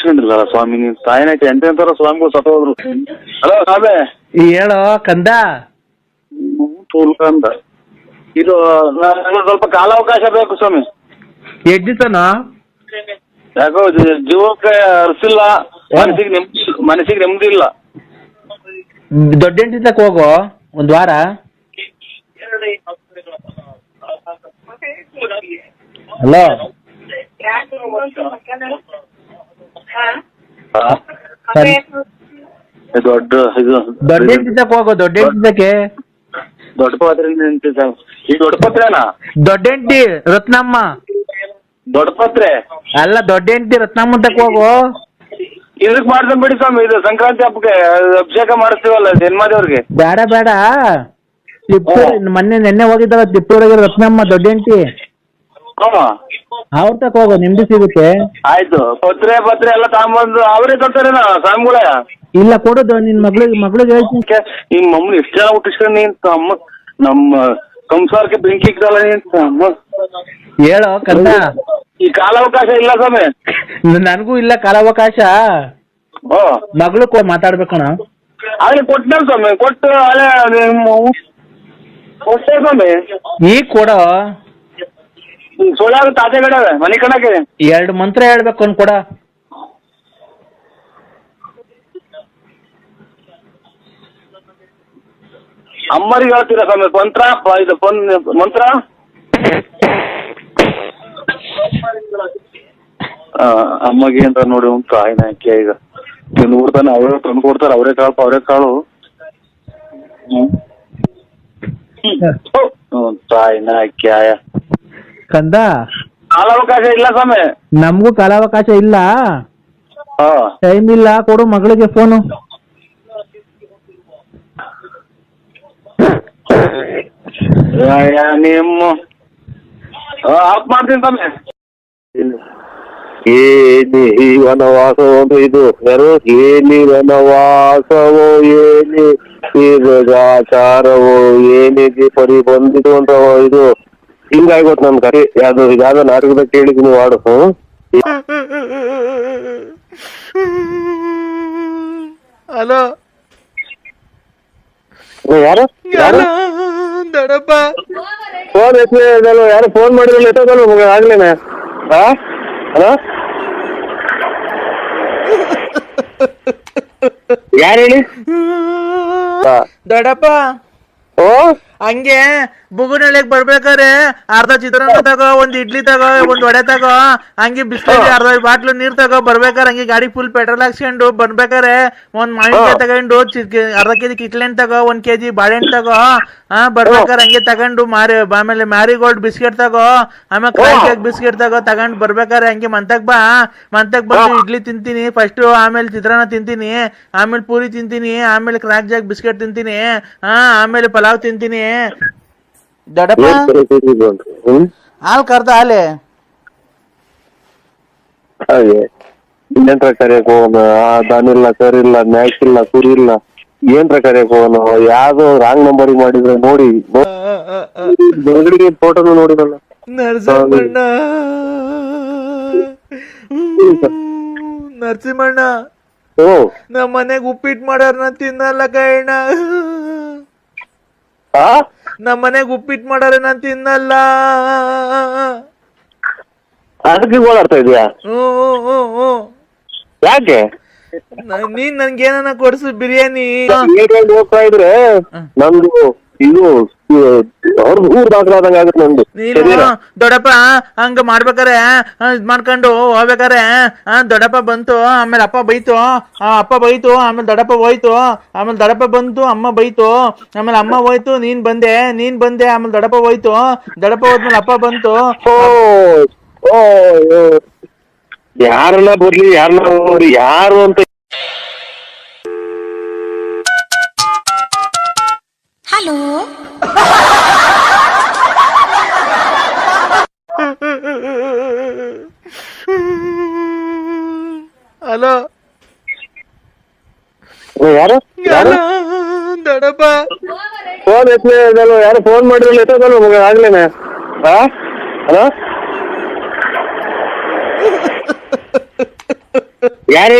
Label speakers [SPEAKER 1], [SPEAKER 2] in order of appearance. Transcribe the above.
[SPEAKER 1] ಹುಟ್ಟಿಸ್ಕೊಂಡಿಲ್ಲ ಸ್ವಾಮಿ ನೀನ್ ತಾಯಿನಾಯ್ತು ಎಂತೆಂತಾರ ಸ್ವಾಮಿಗಳು ಸತ್ತೋದ್ರು. ಹಲೋ ಸ್ವಾಮಿ.
[SPEAKER 2] ಹೇಳೋ ಕಂದ?
[SPEAKER 1] ತೋಲ್ಕ ಅಂತ ಇದು ನನಗೆ ಸ್ವಲ್ಪ ಕಾಲಾವಕಾಶ ಬೇಕು ಸ್ವಾಮಿ.
[SPEAKER 2] ಎಷ್ಟ್ ದಿವಸನ
[SPEAKER 1] ಯಾಕೋ ಜೀ- ಜೀವಕ್ಕೆ ಅರ್ಸಿಲ್ಲ. ಮನಸ್ಸಿಗೆ ನೆಮ್ಮದಿ ಮನಸ್ಸಿಗೆ ನೆಮ್ಮದಿ ಇಲ್ಲ.
[SPEAKER 2] ದೊಡ್ಡ ಹೆಂಡತಿ ಹೋಗೋ ಒಂದ್ ವಾರ. ಹಲೋ?
[SPEAKER 1] ಇದು ದೊಡ್ಡ ಇದು
[SPEAKER 2] ದೊಡ್ಡ ಹೆಂಡತಿ ತಕ ಹೋಗು ದೊಡ್ಡ ಹೆಂಡತಿ
[SPEAKER 1] ದೊಡ್ಡ ಪಾತ್ರೆ ಈ ದೊಡ್ಡ ಪತ್ರೆನಾ
[SPEAKER 2] ರತ್ನಮ್ಮ.
[SPEAKER 1] ದೊಡ್ಡ ಪತ್ರೆ?
[SPEAKER 2] ಅಲ್ಲ ದೊಡ್ಡ ಹೆಂಡತಿ ರತ್ನಮ್ಮ ತಕ ಹೋಗು.
[SPEAKER 1] ಇದಕ್ ಮಾಡ್ಕೊಂಡ್ ಬಿಡಿ ಸ್ವಾಮಿ ಇದು ಸಂಕ್ರಾಂತಿ ಹಬ್ಬಕ್ಕೆ ಅಭಿಷೇಕ ಮಾಡಿಸ್ತೀವಲ್ಲ ಜನ್ಮದೇವ್ರಿಗೆ?
[SPEAKER 2] ಬೇಡ ಬೇಡ. ತಿಪ್ಪೂರ್ ಮೊನ್ನೆ ನೆನ್ನೆ ಹೋಗಿದ್ದಲ್ಲ ತಿಪ್ಪೂರಿಗೆ ರತ್ನಮ್ಮ ದೊಡ್ಡ ಹೆಂಡತಿ.
[SPEAKER 1] ಹ್ಞೂ
[SPEAKER 2] ಅವ್ರ ತಕ ಹೋಗು ನಿಮ್ದು ಸಿಗುತ್ತೆ.
[SPEAKER 1] ಆಯ್ತು. ಪತ್ರೆ ಪತ್ರೆ ಎಲ್ಲ ತಗೊಂಬಂದು ಅವರೇ ಕೊಡ್ತಾರೆ ಸ್ವಾಮಿಗಳೇ
[SPEAKER 2] ಇಲ್ಲ ಕೊಡೋದು ನಿನ್ ಮಗಳಿಗೆ ಮಗಳಿಗೆ ಹೇಳ್ತೀನಿ.
[SPEAKER 1] ಕೆ- ಈ ಮಮ್ಮನ ಎಷ್ಟು ಜನ ಹುಟ್ಟಿಸ್ಕೊಂಡು ನೀನ್ ಅಮ್ಮ ನಮ್ಮ ಸಂಸಾರಕ್ಕೆ ಬೆಂಕಿ ಇಕ್ಕದಲ್ಲ ನೀನ್ ಅಮ್ಮ?
[SPEAKER 2] ಹೇಳೋ ಕನ್ನ
[SPEAKER 1] ಈ ಕಾಲಾವಕಾಶ ಇಲ್ಲ ಸ್ವಾಮಿ.
[SPEAKER 2] ನನಗೂ ಇಲ್ಲ ಕಾಲಾವಕಾಶ.
[SPEAKER 1] ಓ.
[SPEAKER 2] ಮಗಳು ಕೊ ಮಾತಾಡ್ಬೇಕಣ
[SPEAKER 1] ಅಲ್ಲಿ ಕೊಟ್ಟನ ಸ್ವಾಮಿ. ಕೊಟ್ಟು ಅಲ್ಲೇ ಕೊಟ್ಟೆ ಸ್ವಾಮಿ.
[SPEAKER 2] ಈಗ ಕೊಡೋ.
[SPEAKER 1] ಸೋಳ್ಯಾಗ ತಾತೆಗಡವೆ ಮನೆ ಕಣಕ್ಕೆ.
[SPEAKER 2] ಎರಡು ಮಂತ್ರ ಹೇಳ್ಬೇಕು ಅನ್ ಕೊಡ.
[SPEAKER 1] ಅಮ್ಮರಿಗೆ ಹೇಳ್ತೀರಾ ಸ್ವಾಮಿ? ಮಂತ್ರ ಪ- ಇದು ಪನ್ ಮಂತ್ರ? ಆ, ಅಮ್ಮಗೆ ಅಂತ ನೋಡಿ ಉಂಟು. ಆಯ್ನ ಅಕ್ಕಿ ಈಗ. ತಿಂದು ಕೊಡ್ತಾನೆ ಅವರೇ ತಂದು ಕೊಡ್ತಾರೆ ಅವರೇ ಕಾಳು ಅವರೇ ಕಾಳು. ಹ್ಮ್. ಹ್ಮ್, ತಾಯಿನ ಅಕ್ಕಿ ಆಯ
[SPEAKER 2] ಕಂದ
[SPEAKER 1] ಕಾಲಾವಕಾಶ ಇಲ್ಲ ಸ್ವಾಮಿ.
[SPEAKER 2] ನಮಗೂ ಕಾಲಾವಕಾಶ ಇಲ್ಲ.
[SPEAKER 1] ಹಾ.
[SPEAKER 2] ಟೈಮ್ ಇಲ್ಲ ಕೊಡು ಮಗಳಿಗೆ ಫೋನು
[SPEAKER 1] ಯಾ- ನಿಮ್ಮ ಆಫ್ ಮಾಡ್ತೀನಿ ಸ್ವಾಮಿ.
[SPEAKER 3] ಏನಿ ವನವಾಸವೋ ಅಂತ ಇದು. ಯಾರು ಏನಿ ವನವಾಸವೋ ಏನಿ ದೀರ್ಘಾಚಾರವೋ ಏನಿಗೆ ಪರಿ ಬಂದಿತು ಅಂತ ಇದು. ಹಿಂಗಾಗೋತ್ ನನ್ ಕರಿ. ಯಾವ್ದು ಯಾವ್ದೋ ನಾಟಕದಾಗ ಕೇಳಿದ್ದೀನಿ ನೀವು ಹ್ಮ್?
[SPEAKER 2] ಹಲೋ.
[SPEAKER 3] ಯಾರು? ಯಾರು?
[SPEAKER 2] ದಡಪ್ಪ
[SPEAKER 3] ಫೋನ್ ಎತ್ತಲ್ವ ಯಾರು ಫೋನ್ ಮಾಡಿರಲ್ಲ ಎತ್ತೋದಲ್ವ ಮಗ ಆಗ್ಲೇನೆ. ಹಾ ಹಲೋ? ಯಾರು ಹೇಳಿ? ಹಾ.
[SPEAKER 2] ದೊಡ್ಡಪ್ಪ
[SPEAKER 3] ಓ?
[SPEAKER 2] ಹಂಗೆ ಬುಗುನಳ್ಳಿಗೆ ಬರ್ಬೇಕಾರೆ ಅರ್ಧ ಚಿತ್ರಾನ್ನ ತಗೋ ಒಂದ್ ಇಡ್ಲಿ ತಗೋ ಒಂದ್ ವಡೆ ತಗೋ ಹಂಗೆ ಬಿಸ್ಕೆಟ್ ಅರ್ಧ ಬಾಟ್ಲು ನೀರ್ ತಗೋ ಬರ್ಬೇಕಾರೆ ಹಂಗೆ ಗಾಡಿ ಫುಲ್ ಪೆಟ್ರೋಲ್ ಹಾಕ್ಸ್ಕೊಂಡು ಬರ್ಬೇಕಾರೆ ಒಂದ್ ಮಾವಿನಕಾಯಿ ತಗೊಂಡು ಅರ್ಧ ಕೆಜಿ ಕಿತ್ಲೆಹಣ್ಣು ತಗೋ ಒಂದ್ ಕೆಜಿ ಬಾಳೆಹಣ್ಣು ತಗೋ ಹಾ ಬರ್ಬೇಕಾರೆ ಹಂಗೆ ತಗೊಂಡು ಮಾರಿ ಆಮೇಲೆ ಮ್ಯಾರಿಗೋಲ್ಡ್ ಬಿಸ್ಕೆಟ್ ತಗೋ ಆಮೇಲೆ ಕ್ರಾಕ್ ಕೇಕ್ ಬಿಸ್ಕೆಟ್ ತಗೋ ತಗೊಂಡ್ ಬರ್ಬೇಕಾರೆ ಹಂಗೆ ಮಂತಕ್ ಬಾ. ಮಂತಕ್ ಬಂದು ಇಡ್ಲಿ ತಿಂತೀನಿ ಫಸ್ಟ್ ಆಮೇಲೆ ಚಿತ್ರಾನ್ನ ತಿಂತೀನಿ ಆಮೇಲೆ ಪೂರಿ ತಿಂತೀನಿ ಆಮೇಲೆ ಕ್ರಾಕ್ ಜಾಕ್ ಬಿಸ್ಕೆಟ್ ತಿಂತೀನಿ ಹಾ ಆಮೇಲೆ ಪಲಾವ್ ತಿಂತೀನಿ. ದೊಡ್ಡಪ್ಪ? ಹಾಲ್ ಕರ್ದ ಹಾಲೆ?
[SPEAKER 3] ಹಾಗೆ. ಇನ್ನೇನ್ರ ಕರಿಯಕ್ ಹೋಗೋಣ? ದನಿಲ್ಲ ಕರಿಲ್ಲ ಮ್ಯಾಚ್ ಇಲ್ಲ ಕುರಿ ಇಲ್ಲ. ಏನ್ರ ಕರಿಯಕ್ ಹೋಗೋಣ? ಯಾವ್ದೋ ರಾಂಗ್ ನಂಬರ್ ಮಾಡಿದ್ರೆ ನೋಡಿ. ಬೆಳಗಡಿಗೆ ಫೋಟೋನು ನೋಡಿರಲ್ಲ.
[SPEAKER 2] ನರಸಿಂಹಣ್ಣ. ನರಸಿಂಹಣ್ಣ.
[SPEAKER 3] ಓ.
[SPEAKER 2] ನಮ್ಮ ಮನೆಗ್ ಉಪ್ಪಿಟ್ಟು ಮಾಡ್ಯಾರ ತಿನ್ನಲ್ಲ ಕೈಣ್ಣ.
[SPEAKER 3] ಆ?
[SPEAKER 2] ನಮ್ಮ ಮನೆಗ್ ಉಪ್ಪಿಟ್ಟು ಮಾಡಾರೆ ನಾನ್ ತಿನ್ನಲ್ಲ.
[SPEAKER 3] ಅದಕ್ಕೆ ಓಡಾಡ್ತಾ ಇದೀಯಾ?
[SPEAKER 2] ಹ್ಮ್ ಹ್ಮ್ ಹ್ಮ್ ಹ್ಮ್
[SPEAKER 3] ಯಾಕೆ?
[SPEAKER 2] ನ- ನೀನ್ ನನ್ಗೆ ಏನನ ಕೊಡ್ಸು ಬಿರಿಯಾನಿ.
[SPEAKER 3] ಹೋಗ್ತಾ ಇದ್ರೆ? ನಮ್ದು ಇದು ಅವ್ರದ್ದು ಊರ್ ದಾಖಲಾದಂಗ ಆಗುತ್ತೆ ನಂದು.
[SPEAKER 2] ನೀನು
[SPEAKER 3] ಶರೀರ
[SPEAKER 2] ದೊಡ್ಡಪ್ಪ ಹಂಗ ಮಾಡ್ಬೇಕಾರೆ ಆ, ಇದ್ ಮಾಡ್ಕೊಂಡು ಹೋಗ್ಬೇಕಾರೆ ಆ, ದೊಡ್ಡಪ್ಪ ಬಂತು ಆಮೇಲೆ ಅಪ್ಪ ಬೈತು ಆ, ಅಪ್ಪ ಬೈತು ಆಮೇಲೆ ದೊಡ್ಡಪ್ಪ ಹೋಯ್ತು ಆಮೇಲೆ ದೊಡ್ಡಪ್ಪ ಬಂತು ಅಮ್ಮ ಬೈತು ಆಮೇಲೆ ಅಮ್ಮ ಹೋಯ್ತು ನೀನ್ ಬಂದೆ ನೀನ್ ಬಂದೆ ಆಮೇಲೆ ದೊಡ್ಡಪ್ಪ ಹೋಯ್ತು ದೊಡ್ಡಪ್ಪ ಹೋದ್ಮೇಲೆ ಅಪ್ಪ ಬಂತು.
[SPEAKER 3] ಓ ಓ. ಯಾರೆಲ್ಲ ಬರ್ಲಿ ಯಾರನ್ನ ಯಾರು ಅಂತ
[SPEAKER 4] ಹಲೋ
[SPEAKER 2] ಹಲೋ
[SPEAKER 3] ಓ, ಯಾರು ಯಾರು
[SPEAKER 2] ದೊಡ್ಡಪ್ಪ
[SPEAKER 3] ಫೋನ್ ಎತ್ತಲೇ ಇದಲ್ವ ಯಾರು ಫೋನ್ ಮಾಡಿರಲ್ಲ ಎತ್ತೋದಲ್ವ ಮಗ ಆಗ್ಲೇನೆ ಹಾ ಹಲೋ ಯಾರು